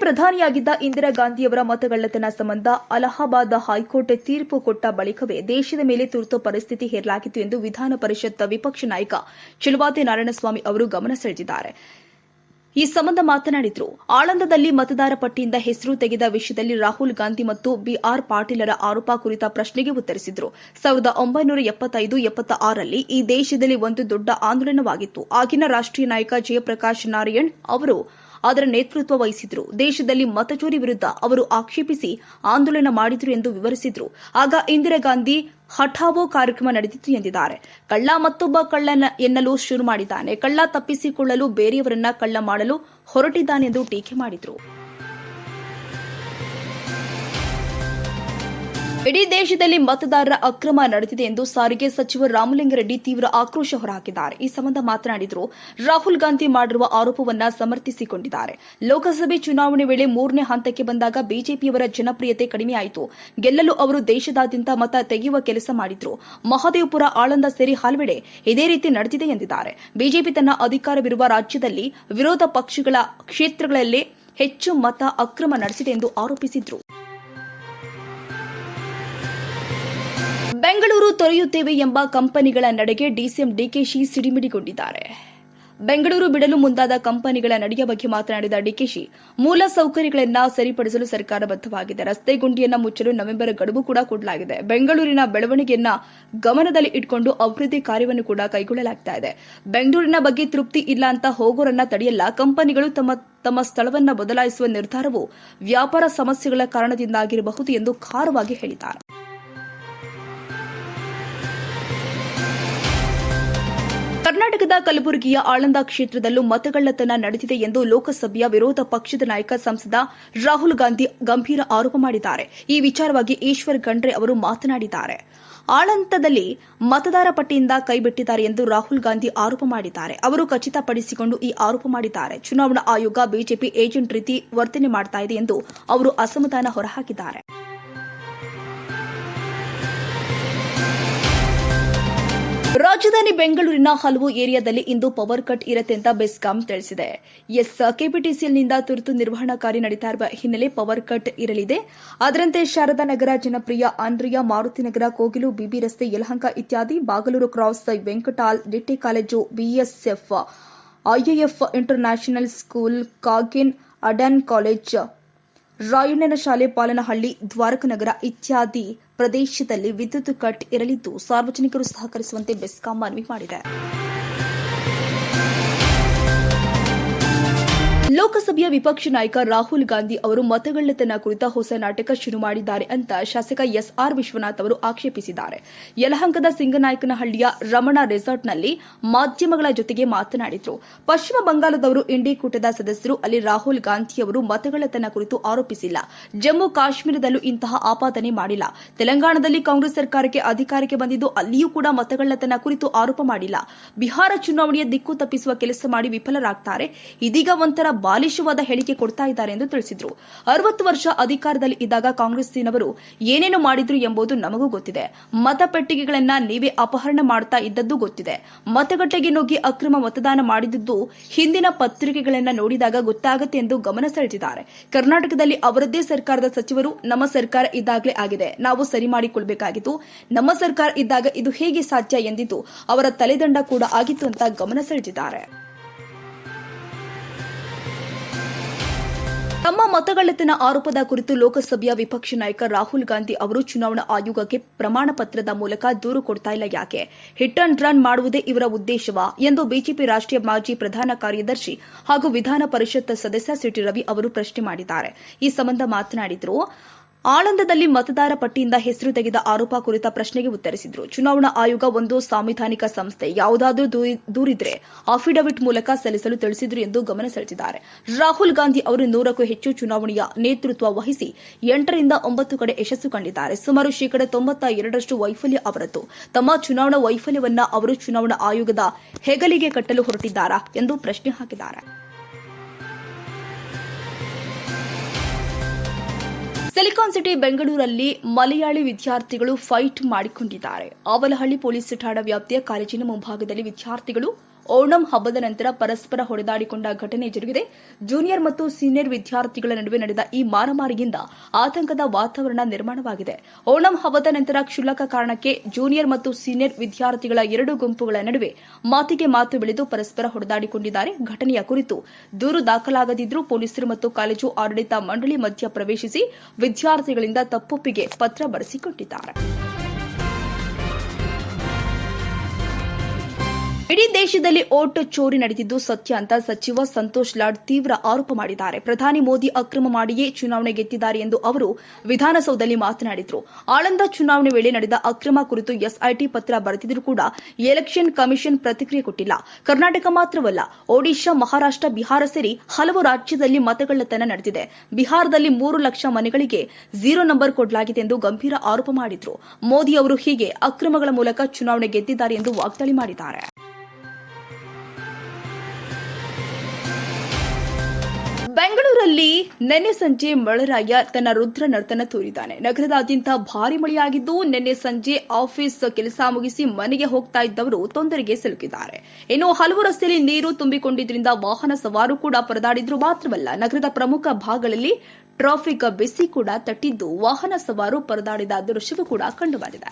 ಪ್ರಧಾನಿಯಾಗಿದ್ದ ಇಂದಿರಾ ಗಾಂಧಿಯವರ ಮತಗಳ್ಳತನ ಸಂಬಂಧ ಅಲಹಾಬಾದ್ ಹೈಕೋರ್ಟ್ ತೀರ್ಪು ಕೊಟ್ಟ ಬಳಿಕವೇ ದೇಶದ ಮೇಲೆ ತುರ್ತು ಪರಿಸ್ಥಿತಿ ಹೇರಲಾಗಿತ್ತು ಎಂದು ವಿಧಾನ ಪರಿಷತ್ ವಿಪಕ್ಷ ನಾಯಕ ಚಿಲುವಾತಿ ನಾರಾಯಣಸ್ವಾಮಿ ಅವರು ಗಮನ ಸೆಳೆದಿದ್ದಾರೆ. ಈ ಸಂಬಂಧ ಮಾತನಾಡಿದ್ರು, ಆಳಂದದಲ್ಲಿ ಮತದಾರ ಪಟ್ಟಿಯಿಂದ ಹೆಸರು ತೆಗೆದ ವಿಷಯದಲ್ಲಿ ರಾಹುಲ್ ಗಾಂಧಿ ಮತ್ತು ಬಿಆರ್ ಪಾಟೀಲರ ಆರೋಪ ಕುರಿತ ಪ್ರಶ್ನೆಗೆ ಉತ್ತರಿಸಿದ್ರು. ಸಾವಿರದ ಒಂಬೈನೂರ ಎಪ್ಪತ್ತೈದು ಎಪ್ಪತ್ತ ಆರರಲ್ಲಿ ಈ ದೇಶದಲ್ಲಿ ಒಂದು ದೊಡ್ಡ ಆಂದೋಲನವಾಗಿತ್ತು. ಆಗಿನ ರಾಷ್ಟ್ರೀಯ ನಾಯಕ ಜಯಪ್ರಕಾಶ್ ನಾರಾಯಣ್ ಅವರು ಅದರ ನೇತೃತ್ವ ವಹಿಸಿದ್ರು. ದೇಶದಲ್ಲಿ ಮತಚೋರಿ ವಿರುದ್ಧ ಅವರು ಆಕ್ಷೇಪಿಸಿ ಆಂದೋಲನ ಮಾಡಿದ್ರು ಎಂದು ವಿವರಿಸಿದ್ರು. ಆಗ ಇಂದಿರಾ ಗಾಂಧಿ ಹಠಾವೋ ಕಾರ್ಯಕ್ರಮ ನಡೆದಿತ್ತು ಎಂದಿದ್ದಾರೆ. ಕಳ್ಳ ಮತ್ತೊಬ್ಬ ಕಳ್ಳನ ಎನ್ನಲು ಶುರು ಮಾಡಿದ್ದಾನೆ. ಕಳ್ಳ ತಪ್ಪಿಸಿಕೊಳ್ಳಲು ಬೇರೆಯವರನ್ನ ಕಳ್ಳ ಮಾಡಲು ಹೊರಟಿದ್ದಾನೆಂದು ಟೀಕೆ ಮಾಡಿದ್ರು. ಇಡೀ ದೇಶದಲ್ಲಿ ಮತದಾರರ ಅಕ್ರಮ ನಡೆದಿದೆ ಎಂದು ಸಾರಿಗೆ ಸಚಿವ ರಾಮಲಿಂಗರೆಡ್ಡಿ ತೀವ್ರ ಆಕ್ರೋಶ ಹೊರಹಾಕಿದ್ದಾರೆ. ಈ ಸಂಬಂಧ ಮಾತನಾಡಿದರು, ರಾಹುಲ್ ಗಾಂಧಿ ಮಾಡಿರುವ ಆರೋಪವನ್ನ ಸಮರ್ಥಿಸಿಕೊಂಡಿದ್ದಾರೆ. ಲೋಕಸಭೆ ಚುನಾವಣೆ ವೇಳೆ ಮೂರನೇ ಹಂತಕ್ಕೆ ಬಂದಾಗ ಬಿಜೆಪಿಯವರ ಜನಪ್ರಿಯತೆ ಕಡಿಮೆಯಾಯಿತು. ಗೆಲ್ಲಲು ಅವರು ದೇಶದಾದ್ಯಂತ ಮತ ತೆಗೆಯುವ ಕೆಲಸ ಮಾಡಿದ್ರು. ಮಹದೇವಪುರ, ಆಳಂದ ಸೇರಿ ಹಲವೆಡೆ ಇದೇ ರೀತಿ ನಡೆದಿದೆ ಎಂದಿದ್ದಾರೆ. ಬಿಜೆಪಿ ತನ್ನ ಅಧಿಕಾರವಿರುವ ರಾಜ್ಯದಲ್ಲಿ ವಿರೋಧ ಪಕ್ಷಗಳ ಕ್ಷೇತ್ರಗಳಲ್ಲೇ ಹೆಚ್ಚು ಮತ ಅಕ್ರಮ ನಡೆಸಿದೆ ಎಂದು ಆರೋಪಿಸಿದ್ರು. ಬೆಂಗಳೂರು ತೊರೆಯುತ್ತೇವೆ ಎಂಬ ಕಂಪನಿಗಳ ನಡೆಗೆ ಡಿಸಿಎಂ ಡಿಕೆಶಿ ಸಿಡಿಮಿಡಿಗೊಂಡಿದ್ದಾರೆ. ಬೆಂಗಳೂರು ಬಿಡಲು ಮುಂದಾದ ಕಂಪನಿಗಳ ನಡೆಯ ಬಗ್ಗೆ ಮಾತನಾಡಿದ ಡಿಕೆಶಿ, ಮೂಲ ಸೌಕರ್ಯಗಳನ್ನು ಸರಿಪಡಿಸಲು ಸರ್ಕಾರ ಬದ್ಧವಾಗಿದೆ. ರಸ್ತೆ ಗುಂಡಿಯನ್ನ ಮುಚ್ಚಲು ನವೆಂಬರ್ ಗಡುವು ಕೂಡ ಕೊಡಲಾಗಿದೆ. ಬೆಂಗಳೂರಿನ ಬೆಳವಣಿಗೆಯನ್ನ ಗಮನದಲ್ಲಿ ಇಟ್ಕೊಂಡು ಅಭಿವೃದ್ಧಿ ಕಾರ್ಯವನ್ನು ಕೂಡ ಕೈಗೊಳ್ಳಲಾಗ್ತಾ ಇದೆ. ಬೆಂಗಳೂರಿನ ಬಗ್ಗೆ ತೃಪ್ತಿ ಇಲ್ಲ ಅಂತ ಹೋಗೋರನ್ನ ತಡೆಯಲ್ಲ, ಕಂಪನಿಗಳು ತಮ್ಮ ತಮ್ಮ ಸ್ಥಳವನ್ನು ಬದಲಾಯಿಸುವ ನಿರ್ಧಾರವು ವ್ಯಾಪಾರ ಸಮಸ್ಯೆಗಳ ಕಾರಣದಿಂದಾಗಿರಬಹುದು ಎಂದು ಖಾರವಾಗಿ ಹೇಳಿದ್ದಾರೆ. ಕರ್ನಾಟಕದ ಕಲಬುರಗಿಯ ಆಳಂದ ಕ್ಷೇತ್ರದಲ್ಲೂ ಮತಗಳ್ಳತನ ನಡೆದಿದೆ ಎಂದು ಲೋಕಸಭೆಯ ವಿರೋಧ ಪಕ್ಷದ ನಾಯಕ ಸಂಸದ ರಾಹುಲ್ ಗಾಂಧಿ ಗಂಭೀರ ಆರೋಪ ಮಾಡಿದ್ದಾರೆ. ಈ ವಿಚಾರವಾಗಿ ಈಶ್ವರ್ ಖಂಡ್ರೆ ಅವರು ಮಾತನಾಡಿದ್ದಾರೆ. ಆಳಂತದಲ್ಲಿ ಮತದಾರ ಪಟ್ಟಿಯಿಂದ ಕೈಬಿಟ್ಟಿದ್ದಾರೆ ಎಂದು ರಾಹುಲ್ ಗಾಂಧಿ ಆರೋಪ ಮಾಡಿದ್ದಾರೆ. ಅವರು ಖಚಿತಪಡಿಸಿಕೊಂಡು ಈ ಆರೋಪ ಮಾಡಿದ್ದಾರೆ. ಚುನಾವಣಾ ಆಯೋಗ ಬಿಜೆಪಿ ಏಜೆಂಟ್ ರೀತಿ ವರ್ತನೆ ಮಾಡ್ತಾ ಇದೆ ಎಂದು ಅವರು ಅಸಮಾಧಾನ ಹೊರಹಾಕಿದ್ದಾರೆ. ರಾಜಧಾನಿ ಬೆಂಗಳೂರಿನ ಹಲವು ಏರಿಯಾದಲ್ಲಿ ಇಂದು ಪವರ್ ಕಟ್ ಇರುತ್ತೆ ಅಂತ ಬೆಸ್ಕಾಂ ತಿಳಿಸಿದೆ. ಎಸ್, ಕೆಪಿಟಿಸಿಎಲ್ನಿಂದ ತುರ್ತು ನಿರ್ವಹಣಾ ಕಾರ್ಯ ನಡೀತಾ ಇರುವ ಹಿನ್ನೆಲೆ ಪವರ್ ಕಟ್ ಇರಲಿದೆ. ಅದರಂತೆ ಶಾರದಾ ನಗರ ಜನಪ್ರಿಯ ಮಾರುತಿ ಮಾರುತಿನಗರ ಕೋಗಿಲು, ಬಿಬಿ ರಸ್ತೆ, ಯಲಹಂಕ ಇತ್ಯಾದಿ, Bagalur cross, Venkatala, ಡಿಟ್ಟಿ college, BSF IAF international school, ಕಾಗಿನ್, ಅಡನ್ ಕಾಲೇಜ್ ರಾಯಣ್ಣನ ಶಾಲೆ ಪಾಲನಹಳ್ಳಿ ದ್ವಾರಕನಗರ ಇತ್ಯಾದಿ ಪ್ರದೇಶದಲ್ಲಿ ವಿದ್ಯುತ್ ಕಟ್ ಇರಲಿದ್ದು ಸಾರ್ವಜನಿಕರು ಸಹಕರಿಸುವಂತೆ ಬೆಸ್ಕಾಂ ಮನವಿ ಮಾಡಿದೆ. ಲೋಕಸಭೆಯ ವಿಪಕ್ಷ ನಾಯಕ ರಾಹುಲ್ ಗಾಂಧಿ ಅವರು ಮತಗಳ್ಳತನ ಕುರಿತ ಹೊಸ ನಾಟಕ ಶುರು ಮಾಡಿದ್ದಾರೆ ಅಂತ ಶಾಸಕ ಎಸ್ಆರ್ ವಿಶ್ವನಾಥ್ ಅವರು ಆಕ್ಷೇಪಿಸಿದ್ದಾರೆ. ಯಲಹಂಕದ ಸಿಂಗನಾಯಕನಹಳ್ಳಿಯ ರಮಣ ರೆಸಾರ್ಟ್ನಲ್ಲಿ ಮಾಧ್ಯಮಗಳ ಜೊತೆಗೆ ಮಾತನಾಡಿದರು. ಪಶ್ಚಿಮ ಬಂಗಾಳದವರು ಇಂಡಿ ಕೂಟದ ಸದಸ್ಯರು ಅಲ್ಲಿ ರಾಹುಲ್ ಗಾಂಧಿ ಅವರು ಮತಗಳ್ಳತನ ಕುರಿತು ಆರೋಪಿಸಿಲ್ಲ. ಜಮ್ಮು ಕಾಶ್ಮೀರದಲ್ಲೂ ಇಂತಹ ಆಪಾದನೆ ಮಾಡಿಲ್ಲ. ತೆಲಂಗಾಣದಲ್ಲಿ ಕಾಂಗ್ರೆಸ್ ಸರ್ಕಾರಕ್ಕೆ ಅಧಿಕಾರಕ್ಕೆ ಬಂದಿದ್ದು ಅಲ್ಲಿಯೂ ಕೂಡ ಮತಗಳ್ಳತನ ಕುರಿತು ಆರೋಪ ಮಾಡಿಲ್ಲ. ಬಿಹಾರ ಚುನಾವಣೆಯ ದಿಕ್ಕು ತಪ್ಪಿಸುವ ಕೆಲಸ ಮಾಡಿ ವಿಫಲರಾಗ್ತಾರೆ. ಇದೀಗ ಒಂಥರ ಬಾಲಿಶವಾದ ಹೇಳಿಕೆ ಕೊಡ್ತಾ ಇದ್ದಾರೆ ಎಂದು ತಿಳಿಸಿದ್ರು. ಅರವತ್ತು ವರ್ಷ ಅಧಿಕಾರದಲ್ಲಿ ಇದ್ದಾಗ ಕಾಂಗ್ರೆಸ್ಸಿನವರು ಏನೇನು ಮಾಡಿದ್ರು ಎಂಬುದು ನಮಗೂ ಗೊತ್ತಿದೆ. ಮತಪೆಟ್ಟಿಗೆಗಳನ್ನ ನೀವೇ ಅಪಹರಣ ಮಾಡ್ತಾ ಇದ್ದದ್ದು ಗೊತ್ತಿದೆ. ಮತಗಟ್ಟೆಗೆ ನುಗ್ಗಿ ಅಕ್ರಮ ಮತದಾನ ಮಾಡಿದ್ದು ಹಿಂದಿನ ಪತ್ರಿಕೆಗಳನ್ನ ನೋಡಿದಾಗ ಗೊತ್ತಾಗುತ್ತೆ ಎಂದು ಗಮನ ಸೆಳೆದಿದ್ದಾರೆ. ಕರ್ನಾಟಕದಲ್ಲಿ ಅವರದ್ದೇ ಸರ್ಕಾರದ ಸಚಿವರು ನಮ್ಮ ಸರ್ಕಾರ ಇದ್ದಾಗಲೇ ಆಗಿದೆ. ನಾವು ಸರಿ ಮಾಡಿಕೊಳ್ಬೇಕಾಗಿತ್ತು. ನಮ್ಮ ಸರ್ಕಾರ ಇದ್ದಾಗ ಇದು ಹೇಗೆ ಸಾಧ್ಯ ಎಂದಿದ್ದು ಅವರ ತಲೆದಂಡ ಕೂಡ ಆಗಿತ್ತು ಅಂತ ಗಮನ ಸೆಳೆದಿದ್ದಾರೆ. ತಮ್ಮ ಮತಗಳ್ಳತನ ಆರೋಪದ ಕುರಿತು ಲೋಕಸಭೆಯ ವಿಪಕ್ಷ ನಾಯಕ ರಾಹುಲ್ ಗಾಂಧಿ ಅವರು ಚುನಾವಣಾ ಆಯೋಗಕ್ಕೆ ಪ್ರಮಾಣ ಪತ್ರದ ಮೂಲಕ ದೂರು ಕೊಡ್ತಾ ಇಲ್ಲ ಯಾಕೆ? ಹಿಟ್ ಅಂಡ್ ರನ್ ಮಾಡುವುದೇ ಇವರ ಉದ್ದೇಶವಾ? ಎಂದು ಬಿಜೆಪಿ ರಾಷ್ಟ್ರೀಯ ಮಾಜಿ ಪ್ರಧಾನ ಕಾರ್ಯದರ್ಶಿ ಹಾಗೂ ವಿಧಾನ ಪರಿಷತ್ ಸದಸ್ಯ ಸಿಟಿ ರವಿ ಅವರು ಪ್ರಶ್ನೆ ಮಾಡಿದ್ದಾರೆ. ಈ ಸಂಬಂಧ ಮಾತನಾಡಿದರು ಆಳಂದದಲ್ಲಿ ಮತದಾರ ಪಟ್ಟಿಯಿಂದ ಹೆಸರು ತೆಗೆದ ಆರೋಪ ಕುರಿತ ಪ್ರಶ್ನೆಗೆ ಉತ್ತರಿಸಿದರು. ಚುನಾವಣಾ ಆಯೋಗ ಒಂದು ಸಾಂವಿಧಾನಿಕ ಸಂಸ್ಥೆ. ಯಾವುದಾದರೂ ದೂರಿ- ದೂರಿದ್ರೆ ಅಫಿಡವಿಟ್ ಮೂಲಕ ಸಲ್ಲಿಸಲು ತಿಳಿಸಿದ್ರು ಎಂದು ಗಮನ ಸೆಳೆದಿದ್ದಾರೆ. ರಾಹುಲ್ ಗಾಂಧಿ ಅವರು ನೂರಕ್ಕೂ ಹೆಚ್ಚು ಚುನಾವಣೆಯ ನೇತೃತ್ವ ವಹಿಸಿ ಎಂಟರಿಂದ ಒಂಬತ್ತು ಕಡೆ ಯಶಸ್ಸು ಕಂಡಿದ್ದಾರೆ. ಸುಮಾರು ಶೇಕಡಾ ತೊಂಬತ್ತ ಎರಡರಷ್ಟು ವೈಫಲ್ಯ ಅವರದ್ದು. ತಮ್ಮ ಚುನಾವಣಾ ವೈಫಲ್ಯವನ್ನ ಅವರು ಚುನಾವಣಾ ಆಯೋಗದ ಹೆಗಲಿಗೆ ಕಟ್ಟಲು ಹೊರಟಿದ್ದಾರಾ ಎಂದು ಪ್ರಶ್ನೆ ಹಾಕಿದ್ದಾರೆ. ಸಿಲಿಕಾನ್ ಸಿಟಿ ಬೆಂಗಳೂರಲ್ಲಿ ಮಲಯಾಳಿ ವಿದ್ಯಾರ್ಥಿಗಳು ಫೈಟ್ ಮಾಡಿಕೊಂಡಿದ್ದಾರೆ. ಅವಲಹಳ್ಳಿ ಪೊಲೀಸ್ ಠಾಣಾ ವ್ಯಾಪ್ತಿಯ ಕಾಲೇಜಿನ ಮುಂಭಾಗದಲ್ಲಿ ವಿದ್ಯಾರ್ಥಿಗಳು ಓಣಂ ಹಬ್ಬದ ನಂತರ ಪರಸ್ಪರ ಹೊಡೆದಾಡಿಕೊಂಡ ಘಟನೆ ಜರುಗಿದೆ. ಜೂನಿಯರ್ ಮತ್ತು ಸೀನಿಯರ್ ವಿದ್ಯಾರ್ಥಿಗಳ ನಡುವೆ ನಡೆದ ಈ ಮಾರಮಾರಿಯಿಂದ ಆತಂಕದ ವಾತಾವರಣ ನಿರ್ಮಾಣವಾಗಿದೆ. ಓಣಂ ಹಬ್ಬದ ನಂತರ ಕ್ಷುಲ್ಲಕ ಕಾರಣಕ್ಕೆ ಜೂನಿಯರ್ ಮತ್ತು ಸೀನಿಯರ್ ವಿದ್ಯಾರ್ಥಿಗಳ ಎರಡು ಗುಂಪುಗಳ ನಡುವೆ ಮಾತಿಗೆ ಮಾತು ಬೆಳೆದು ಪರಸ್ಪರ ಹೊಡೆದಾಡಿಕೊಂಡಿದ್ದಾರೆ. ಘಟನೆಯ ಕುರಿತು ದೂರು ದಾಖಲಾಗದಿದ್ದರೂ ಪೊಲೀಸರು ಮತ್ತು ಕಾಲೇಜು ಆಡಳಿತ ಮಂಡಳಿ ಮಧ್ಯ ಪ್ರವೇಶಿಸಿ ವಿದ್ಯಾರ್ಥಿಗಳಿಂದ ತಪ್ಪೊಪ್ಪಿಗೆ ಪತ್ರ ಬರೆಸಿಕೊಟ್ಟಿದ್ದಾರೆ. ಇಡೀ ದೇಶದಲ್ಲಿ ಓಟ್ ಚೋರಿ ನಡೆದಿದ್ದು ಸತ್ಯ ಅಂತ ಸಚಿವ ಸಂತೋಷ್ ಲಾಡ್ ತೀವ್ರ ಆರೋಪ ಮಾಡಿದ್ದಾರೆ. ಪ್ರಧಾನಿ ಮೋದಿ ಅಕ್ರಮ ಮಾಡಿಯೇ ಚುನಾವಣೆ ಗೆದ್ದಿದ್ದಾರೆ ಎಂದು ಅವರು ವಿಧಾನಸೌಧದಲ್ಲಿ ಮಾತನಾಡಿದರು. ಆಳಂದ ಚುನಾವಣೆ ವೇಳೆ ನಡೆದ ಅಕ್ರಮ ಕುರಿತು ಎಸ್ಐಟಿ ಪತ್ರ ಬರೆದಿದ್ದರೂ ಕೂಡ ಎಲೆಕ್ಷನ್ ಕಮಿಷನ್ ಪ್ರತಿಕ್ರಿಯೆ ಕೊಟ್ಟಿಲ್ಲ. ಕರ್ನಾಟಕ ಮಾತ್ರವಲ್ಲ, ಒಡಿಶಾ, ಮಹಾರಾಷ್ಟ್ರ, ಬಿಹಾರ ಸೇರಿ ಹಲವು ರಾಜ್ಯದಲ್ಲಿ ಮತಗಳ್ಳತನ ನಡೆದಿದೆ. ಬಿಹಾರದಲ್ಲಿ ಮೂರು ಲಕ್ಷ ಮನೆಗಳಿಗೆ ಝೀರೋ ನಂಬರ್ ಕೊಡಲಾಗಿದೆ ಎಂದು ಗಂಭೀರ ಆರೋಪ ಮಾಡಿದ್ರು. ಮೋದಿ ಅವರು ಹೀಗೆ ಅಕ್ರಮಗಳ ಮೂಲಕ ಚುನಾವಣೆ ಗೆದ್ದಿದ್ದಾರೆ ಎಂದು ವಾಗ್ದಾಳಿ ಮಾಡಿದ್ದಾರೆ. ಬೆಂಗಳೂರಲ್ಲಿ ನಿನ್ನೆ ಸಂಜೆ ಮಳರಾಯ ತನ್ನ ರುದ್ರ ನರ್ತನ ತೋರಿದ್ದಾನೆ. ನಗರದಾದ್ಯಂತ ಭಾರಿ ಮಳೆಯಾಗಿದ್ದು ನಿನ್ನೆ ಸಂಜೆ ಆಫೀಸ್ ಕೆಲಸ ಮುಗಿಸಿ ಮನೆಗೆ ಹೋಗ್ತಾ ಇದ್ದವರು ತೊಂದರೆಗೆ ಸಿಲುಕಿದ್ದಾರೆ. ಇನ್ನು ಹಲವು ರಸ್ತೆಯಲ್ಲಿ ನೀರು ತುಂಬಿಕೊಂಡಿದ್ದರಿಂದ ವಾಹನ ಸವಾರು ಕೂಡ ಪರದಾಡಿದ್ರು ಮಾತ್ರವಲ್ಲ, ನಗರದ ಪ್ರಮುಖ ಭಾಗಗಳಲ್ಲಿ ಟ್ರಾಫಿಕ್ ಬಿಸಿ ಕೂಡ ತಟ್ಟಿದ್ದು ವಾಹನ ಸವಾರು ಪರದಾಡಿದ ದೃಶ್ಯವೂ ಕೂಡ ಕಂಡುಬಂದಿದೆ.